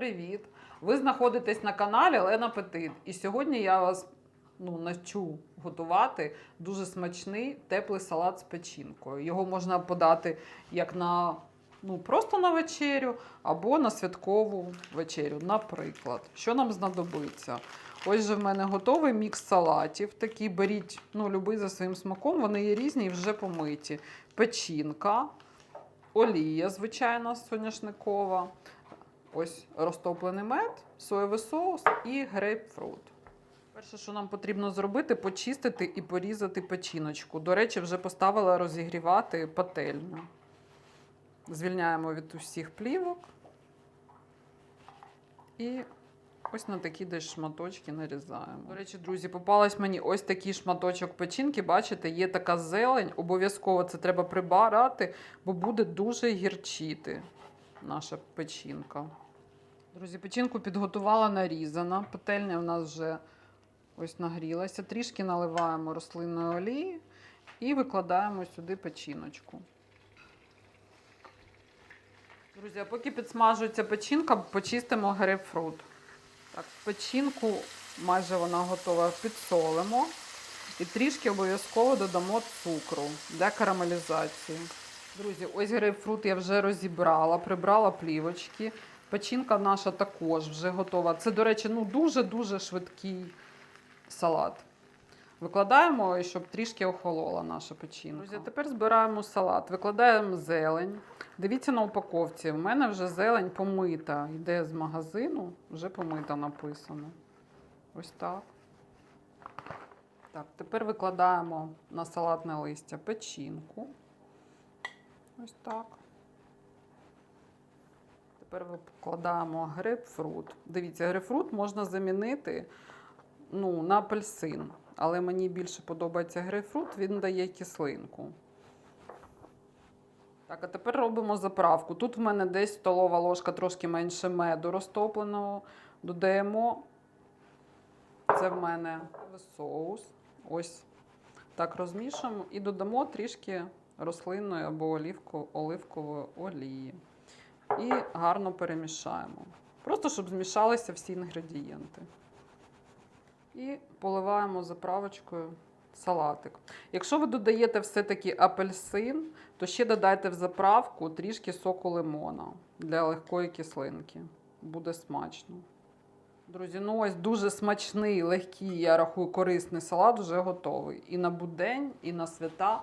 привіт! Ви знаходитесь на каналі Лена Петит. І сьогодні я вас ну, навчу готувати дуже смачний теплий салат з печінкою. Його можна подати як на ну, просто на вечерю або на святкову вечерю. Наприклад, що нам знадобиться? Ось же в мене готовий мікс салатів. Такий беріть, ну, любий за своїм смаком. Вони є різні і вже помиті. Печінка, олія, звичайно, соняшникова. Ось розтоплений мед, соєвий соус і грейпфрут. Перше, що нам потрібно зробити, почистити і порізати печіночку. До речі, вже поставила розігрівати пательню. Звільняємо від усіх плівок. І ось на такі десь шматочки нарізаємо. До речі, друзі, попалась мені ось такий шматочок печінки. Бачите, є така зелень. Обов'язково це треба прибирати, бо буде дуже гірчити наша печінка. Друзі, печінку підготувала нарізана. Пательня у нас вже ось нагрілася. Трішки наливаємо рослинної олії і викладаємо сюди печіночку. Друзі, а поки підсмажується печінка, почистимо грейпфрут. Так, печінку майже вона готова, підсолимо. І трішки обов'язково додамо цукру для карамелізації. Друзі, ось грейпфрут я вже розібрала, прибрала плівочки. Печінка наша також вже готова. Це, до речі, ну дуже-дуже швидкий салат. Викладаємо, щоб трішки охолола наша печінка. Друзі, тепер збираємо салат, викладаємо зелень. Дивіться на упаковці. У мене вже зелень помита. Йде з магазину, вже помита написано. Ось так. Так, тепер викладаємо на салатне листя печінку. Ось так. Тепер викладаємо грейпфрут. Дивіться, грейпфрут можна замінити ну, на апельсин. Але мені більше подобається грейпфрут, він дає кислинку. Так, а тепер робимо заправку. Тут в мене десь столова ложка трошки менше меду розтопленого. Додаємо. Це в мене соус. Ось так розмішуємо і додамо трішки рослинної або оливкової олії. І гарно перемішаємо. Просто щоб змішалися всі інгредієнти. І поливаємо заправочкою салатик. Якщо ви додаєте все-таки апельсин, то ще додайте в заправку трішки соку лимона для легкої кислинки. Буде смачно. Друзі, ну ось дуже смачний, легкий, я рахую, корисний салат вже готовий. І на будень, і на свята.